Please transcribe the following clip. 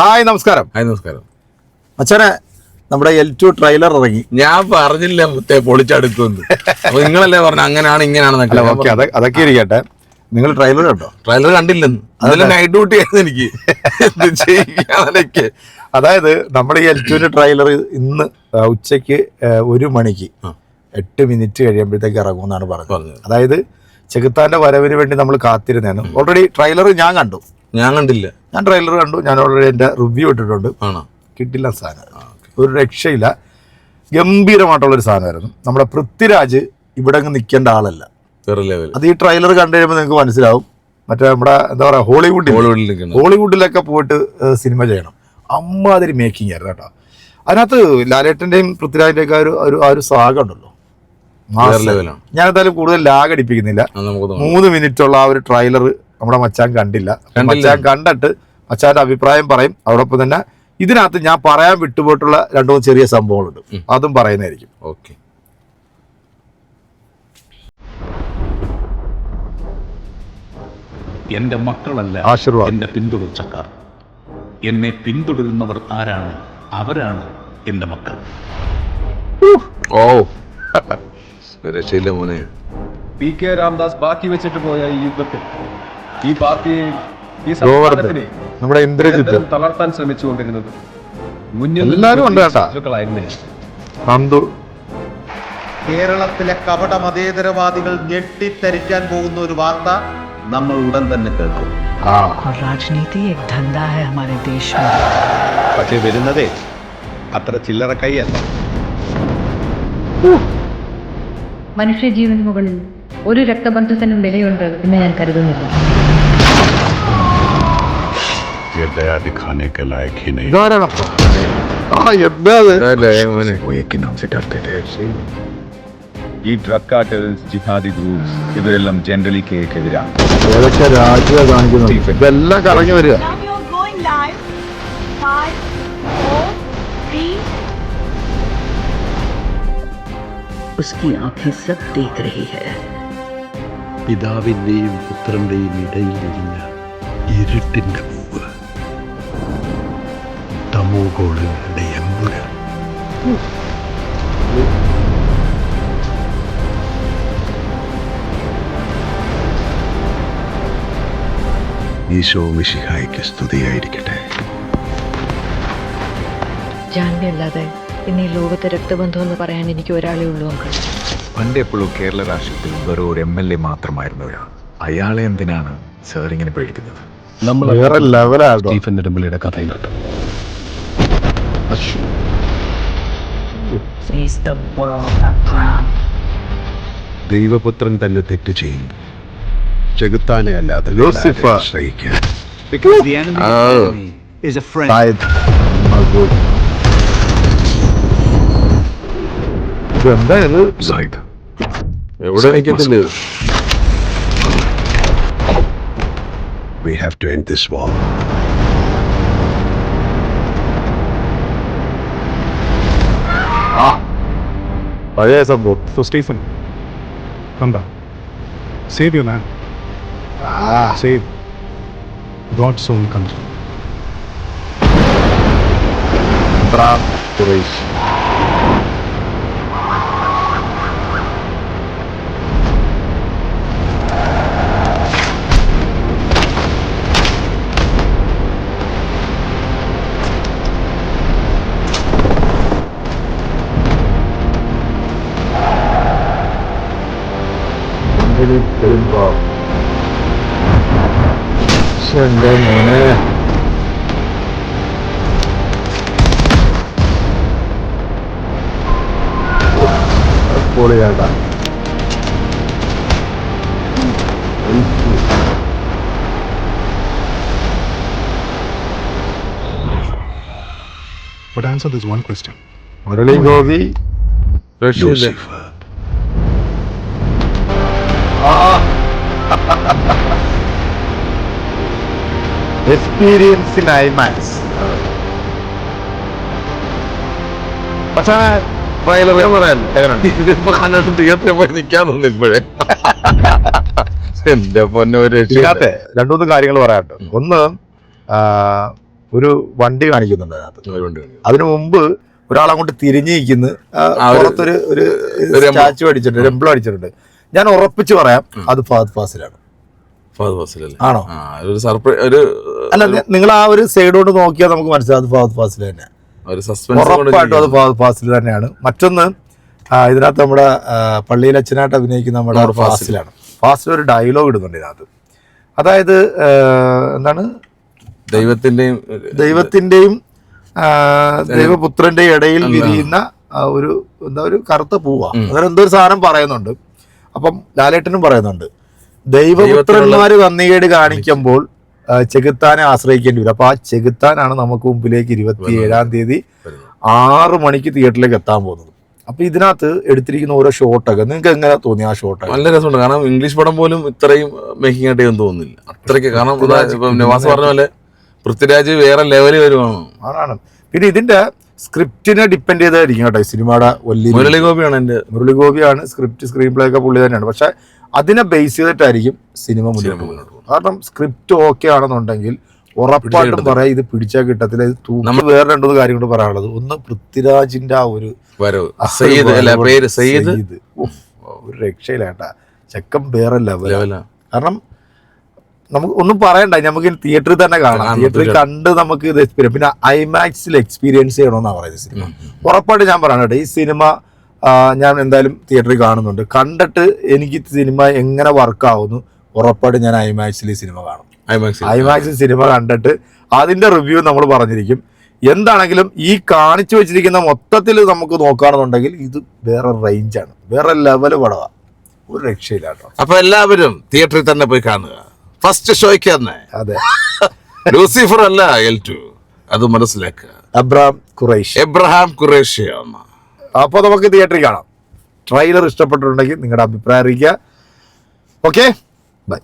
Hi നമസ്കാരം. Hi നമസ്കാരം. അച്ഛനെ നമ്മുടെ എൽ ടു ട്രെയിലർ ഇറങ്ങി. ഞാൻ പറഞ്ഞില്ല മുത്തേ പൊളിച്ചടുക്കുമെന്ന് അപ്പൊ നിങ്ങളല്ലേ പറഞ്ഞു അങ്ങനെയാണ് ഇങ്ങനെയാണ് ഓക്കെ അതെ അതൊക്കെ ഇരിക്കട്ടെ. നിങ്ങൾ ട്രെയിലർ കണ്ടോ? ട്രെയിലർ കണ്ടില്ലെന്ന്. അതിൽ നൈറ്റ് ഡ്യൂട്ടി ആയിരുന്നു എനിക്ക്. ചെയ്യാനൊക്കെ അതായത് നമ്മുടെ ഈ എൽ ടുവിന്റെ ട്രെയിലർ ഇന്ന് ഉച്ചയ്ക്ക് ഒരു മണിക്ക് എട്ട് മിനിറ്റ് കഴിയുമ്പോഴത്തേക്ക് ഇറങ്ങും എന്നാണ് പറഞ്ഞത്. അതായത് ചെകുത്താന്റെ വരവിന് വേണ്ടി നമ്മൾ കാത്തിരുന്നതാണ്. ഓൾറെഡി ട്രെയിലർ ഞാൻ കണ്ടു. ഞാൻ കണ്ടില്ല. ഞാൻ ട്രെയിലർ കണ്ടു. ഞാൻ ഓൾറെഡി എന്റെ റിവ്യൂ ഇട്ടിട്ടുണ്ട്. ആണോ? കിട്ടില്ല സാധനം. ഒരു രക്ഷയില്ല. ഗംഭീരമായിട്ടുള്ളൊരു സാധനമായിരുന്നു. നമ്മുടെ പൃഥ്വിരാജ് ഇവിടെ അങ്ങ് നിൽക്കേണ്ട ആളല്ല. വേറെ ലെവൽ അത് ഈ ട്രെയിലർ കണ്ടു കഴിയുമ്പോൾ നിങ്ങൾക്ക് മനസ്സിലാവും. മറ്റേ നമ്മുടെ എന്താ പറയുക ഹോളിവുഡിൽ ഹോളിവുഡിൽ ഹോളിവുഡിലൊക്കെ പോയിട്ട് സിനിമ ചെയ്യണം. അമ്മാതിരി മേക്കിംഗ് ആയിരുന്നു കേട്ടോ. അതിനകത്ത് ലാലേട്ടന്റെയും പൃഥ്വിരാജിന്റെ ഒക്കെ ഒരു ഒരു ആ ഒരു സാഗ ഉണ്ടല്ലോ. ഞാൻ എന്തായാലും കൂടുതൽ ലാഗ് അടിപ്പിക്കുന്നില്ല. മൂന്ന് മിനിറ്റുള്ള ആ ഒരു ട്രെയിലർ നമ്മുടെ മച്ചാൻ കണ്ടില്ല. മച്ചാൻ കണ്ടിട്ട് മച്ചാന്റെ അഭിപ്രായം പറയും. അതോടൊപ്പം തന്നെ ഇതിനകത്ത് ഞാൻ പറയാൻ വിട്ടുപോയിട്ടുള്ള രണ്ടു മൂന്ന് ചെറിയ സംഭവങ്ങളുണ്ട്. അതും പറയുന്നതായിരിക്കും. ഓക്കെ. എന്റെ മക്കളല്ല ആശീർവാദം. എന്നെ പിന്തുടർച്ചക്കാർ. എന്നെ പിന്തുടരുന്നവർ ആരാണ്? അവരാണ് എന്റെ മക്കൾ. ഓ. രക്ഷയില്ല മോനെ. പി കെ രാംദാസ് ബാക്കി വെച്ചിട്ട് പോയ ഈ യുദ്ധത്തിൽ. ഈ പാർട്ടി ഈ സംസ്ഥാനത്തിനെ നമ്മുടെ ഇന്ദ്രജിത്ത്. തളർത്താൻ ശ്രമിച്ചുകൊണ്ടിരുന്നത് എല്ലാവരും കേരളത്തിലെ കപട മതേതരവാദികൾ ഞെട്ടിത്തരിക്കാൻ പോകുന്ന ഒരു വാർത്ത നമ്മൾ ഉടൻ തന്നെ കേൾക്കും. രാജനീതി പക്ഷെ വരുന്നതേ അത്ര ചില്ലറ കൈയല്ല. മനുഷ്യജീവന് മുകളിൽ ഒരു രക്തബന്ധത്തിനും വിലയുണ്ട് എന്ന് ഞാൻ കരുതുന്നില്ല ये दया दिखाने के लायक ही नहीं ഇതാരാണ് അപ്പൊ? ആ എന്താ അത് അതല്ലേ മോനെ ഈ ഡ്രഗ് കാർട്ടൽസ് ജിഹാദി ഗ്രൂപ്പ്സ് ഇവരെല്ലാം ജനറലി കേക്കെതിരാണ് ഏതൊക്കെ രാജ്യം കാണിക്കുന്നുണ്ട് ഇതെല്ലാം കറങ്ങി വരിക Now we are going live. Five, four, three, उसकी आंखें सब देख रही है പിതാവിന്റെയും പുത്രന്റെയും ഇടയിൽ ഇരിഞ്ഞ ഇരുട്ടിന്റെ പൂവ്. തമോ എമ്പുര ഈശോ മിശിഹായ്ക്ക് സ്തുതിയായിരിക്കട്ടെ. ജാൻവി അല്ലാതെ പിന്നെ ഈ ലോകത്തെ രക്തബന്ധം എന്ന് പറയാൻ എനിക്ക് ഒരാളേ ഉള്ളൂ അങ്കിൾ. പണ്ട് എപ്പോഴും കേരള രാഷ്ട്രീയത്തിൽ വെറും ഒരു എം എൽ എ മാത്രമായിരുന്നു ഒരാൾ അയാളെ എന്തിനാണ് സാർ ഇങ്ങനെ പേടിക്കുന്നത്? നമ്മൾ വേറെ ലെവലാണ് സ്റ്റീഫൻ നെടുമ്പള്ളിയുടെ around. ദൈവപുത്രൻ തന്നെ തെറ്റ് ചെയ്യും. ചെകുത്താനെ അല്ലാതെ. ലൂസിഫർ. വേറെ ആശ്രയിക്കാൻ എവിടെ നിൽക്കത്തില്ല ഇത്? We have to end this war. പഴയ സംഭവം So, Stephen, come down. Save your man. Save God's own country. ഇബ്രാം Qureshi. ശ്ശെ, എൻ്റെ മോനെ പൊളിയാണ്ട But answer this one question. Murali Gopi രക്ഷയില്ല Lucifer. എക്സ്പീരിയൻസ് ഇൻ ഐമാക്സ് പക്ഷേ ട്രെയിലർ ഞാൻ പറയാൻ ഇതിപ്പോ കണ്ടിട്ട് തിയേറ്ററിൽ പോയി നിൽക്കാൻ തോന്നുന്നു ഇപ്പോഴേ എന്റെ പൊന്നെ ഒരു ഇതിനകത്തെ രണ്ടു മൂന്ന് കാര്യങ്ങൾ പറയാട്ടെ ഒന്ന് ഒരു വണ്ടി കാണിക്കുന്നുണ്ട് അതിനകത്ത്. അതിനു മുമ്പ് ഒരാൾ അങ്ങോട്ട് തിരിഞ്ഞു നിൽക്കുന്നു ആ, ആ, ഒരു- പുറത്തൊരു ഒരു സ്റ്റാച്ചു അടിച്ചിട്ടുണ്ട് എംബ്ലം അടിച്ചിട്ടുണ്ട്. ഞാൻ ഉറപ്പിച്ച് പറയാം അത് ഫാദ് ഫാസിലാണ്. ഫഹദ് ഫാസിലല്ലേ ആണോ? ഒരു സർപ്രൈസ് ഒരു അല്ല നിങ്ങൾ ആ ഒരു സൈഡോട്ട് നോക്കിയാൽ നമുക്ക് മനസ്സിലാകും ഫഹദ് ഫാസിൽ തന്നെ. ഒരു സസ്പെൻസ് ഉറപ്പായിട്ടും അത് ഫഹദ് ഫാസിൽ തന്നെയാണ്. മറ്റൊന്ന് ഇതിനകത്ത് നമ്മുടെ പള്ളിയിൽ അച്ഛനായിട്ട് അഭിനയിക്കുന്ന നമ്മുടെ ഫാസിൽ. ഫാസിലാണ്. ഫാസിൽ ഒരു ഡയലോഗ് ഇടുന്നുണ്ട് ഇതിനകത്ത്. അതായത് എന്താണ്? ദൈവത്തിന്റെയും ദൈവത്തിന്റെയും ദൈവപുത്രന്റെ ഇടയിൽ വിരിയുന്ന ഒരു എന്താ ഒരു കറുത്ത പൂവാ. അങ്ങനെ എന്തോ ഒരു സാധനം പറയുന്നുണ്ട്. അപ്പം ലാലേട്ടനും പറയുന്നുണ്ട്. ദൈവപുത്രന്മാര് വന്നികേട് കാണിക്കുമ്പോൾ ചെകുത്താനെ ആശ്രയിക്കേണ്ടി വരും. അപ്പൊ ആ ചെകുത്താനാണ് നമുക്ക് മുമ്പിലേക്ക് ഇരുപത്തി ഏഴാം തീയതി ആറ് മണിക്ക് തിയേറ്ററിലേക്ക് എത്താൻ പോകുന്നത്. അപ്പൊ ഇതിനകത്ത് എടുത്തിരിക്കുന്ന ഓരോ ഷോട്ടൊക്കെ നിങ്ങൾക്ക് എങ്ങനെ തോന്നി ആ ഷോട്ട് നല്ല രസമുണ്ട്. കാരണം ഇംഗ്ലീഷ് പടം പോലും ഇത്രയും മേക്കിംഗ് ആയിട്ട് ഒന്നും തോന്നുന്നില്ല അത്രയ്ക്ക് കാരണം നിവാസ് പറഞ്ഞ പോലെ പൃഥ്വിരാജ് വേറെ ലെവലിൽ വരുവാണ്. അതാണ് പിന്നെ ഇതിന്റെ സ്ക്രിപ്റ്റിനെ ഡിപ്പെൻഡ് ചെയ്തായിരിക്കും കേട്ടോ ഈ സിനിമയുടെ വലിയ മുരളിഗോപിയാണ് എന്റെ മുരളിഗോപിയാണ് മുരളി ഗോപിയാണ് സ്ക്രിപ്റ്റ് സ്ക്രീൻ പ്ലേ ഒക്കെ പുള്ളി തന്നെയാണ്. പക്ഷെ അതിനെ ബേസ് ചെയ്തിട്ടായിരിക്കും സിനിമ മുന്നോട്ട് പോകുന്നത്. കാരണം സ്ക്രിപ്റ്റ് ഓക്കെ ആണെന്നുണ്ടെങ്കിൽ ഉറപ്പായിട്ടും പറയാം ഇത് പിടിച്ചാൽ കിട്ടത്തില്ല. ഇത് നമ്മൾ വേറെ രണ്ടു കാര്യം കൂടെ പറയാനുള്ളത്. ഒന്ന് പൃഥ്വിരാജിന്റെ ആ ഒരു പേര് ഒരു രക്ഷയിലാട്ടാ ചെക്കൻ വേറെ ലെവലാണ് കാരണം നമുക്ക് ഒന്നും പറയണ്ട നമുക്ക് തിയേറ്ററിൽ തന്നെ കാണാം. തിയേറ്ററിൽ. കണ്ട് നമുക്ക് ഇത് എക്സ്പീരിയൻസ് പിന്നെ ഐമാക്സിൽ എക്സ്പീരിയൻസ് ചെയ്യണമെന്നാണ് പറയുന്നത് സിനിമ ഉറപ്പായിട്ട് ഞാൻ പറയണം കേട്ടോ ഈ സിനിമ ഞാൻ എന്തായാലും തിയേറ്ററിൽ കാണുന്നുണ്ട്. കണ്ടിട്ട് എനിക്ക് സിനിമ എങ്ങനെ വർക്കാവുന്നു ഉറപ്പായിട്ട് ഞാൻ ഐമാക്സിൽ ഈ സിനിമ കാണും. ഐമാക്സ് ഐമാക്സിൽ സിനിമ കണ്ടിട്ട് അതിന്റെ റിവ്യൂ നമ്മൾ പറഞ്ഞിരിക്കും. എന്താണെങ്കിലും ഈ കാണിച്ചു വെച്ചിരിക്കുന്ന മൊത്തത്തിൽ നമുക്ക് നോക്കുകയാണെന്നുണ്ടെങ്കിൽ ഇത് വേറെ റേഞ്ചാണ് വേറെ ലെവൽ പടവാ ഒരു രക്ഷയില്ല കേട്ടോ. അപ്പൊ എല്ലാവരും തിയേറ്ററിൽ തന്നെ പോയി കാണുക. ഫസ്റ്റ് ഷോയ്ക്ക് തന്നെ. അതെ. ലൂസിഫർ അല്ല എൽ ടു അത് മനസ്സിലാക്കുക അബ്രഹാം ഖുറൈഷ് എബ്രഹാം ഖുറേഷ്യ അപ്പോൾ നമുക്ക് തിയേറ്ററിൽ കാണാം. ട്രെയിലർ ഇഷ്ടപ്പെട്ടിട്ടുണ്ടെങ്കിൽ നിങ്ങളുടെ അഭിപ്രായം അറിയിക്കുക. Okay bye